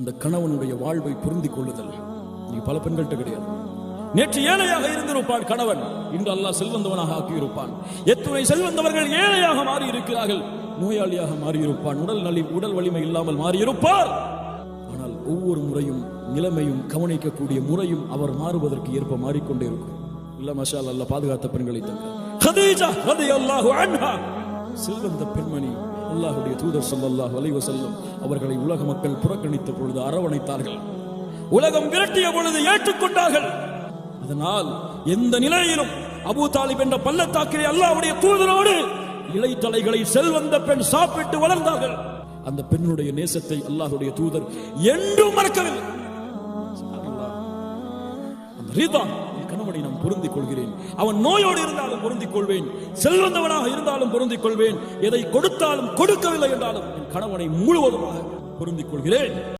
இந்த கணவனுடைய வாழ்வை பொருந்திக் கொள்ளுதல். நீ பல பெண்கள்கிட்ட கிடையாது. நேற்று ஏழையாக இருந்திருப்பான் கணவன். இன்று அல்லாஹ் செல்வந்தவனாக ஆக்கியிருப்பான். எத்துணை செல்வந்தவர்கள் ஏழையாக மாறி இருக்கிறார்கள் நோயாளியாக மாறியிருப்பான். உடல் நலி உடல் வலிமை இல்லாமல் மாறியிருப்பார். ஆனால் ஒவ்வொரு முறையும் நிலைமையும் கவனிக்கக்கூடிய முறையும் அவர் மாறுவதற்கு ஏற்ப மாறிக்கொண்டே இருக்கும். இல்ல மஷால் அல்ல பாதுகாத்த பெண்களை தங்க செல்வந்த பெண்மணி அல்லாஹுடைய தூதர் சொல்லல்லாஹ் வலைவ செல்லும் அவர்களை உலக மக்கள் புறக்கணித்த பொழுது அரவணைத்தார்கள். உலகம் விரட்டிய பொழுது ஏற்றுக்கொண்டார்கள். அதனால் எந்த நிலையிலும் அபூ தாலிப் என்ற பள்ளத்தாக்கிலே அல்லாஹ்வுடைய தூதரோடு இலைத்தலைகளை செல்வந்த பெண் சாப்பிட்டு வளர்ந்தார்கள். அந்த பெண்ணுடைய நேசத்தை அல்லாஹ்வுடைய தூதர் என்றும் மறக்கவில்லை. அந்த ரீதா என் கணவனை நான் பொருந்திக் கொள்கிறேன் அவன் நோயோடு இருந்தாலும் பொருந்திக் கொள்வேன் செல்வந்தவனாக இருந்தாலும் பொருந்திக் கொள்வேன் எதை கொடுத்தாலும் கொடுக்கவில்லை என்றாலும் என் கணவனை முழுவதுமாக பொருந்திக் கொள்கிறேன்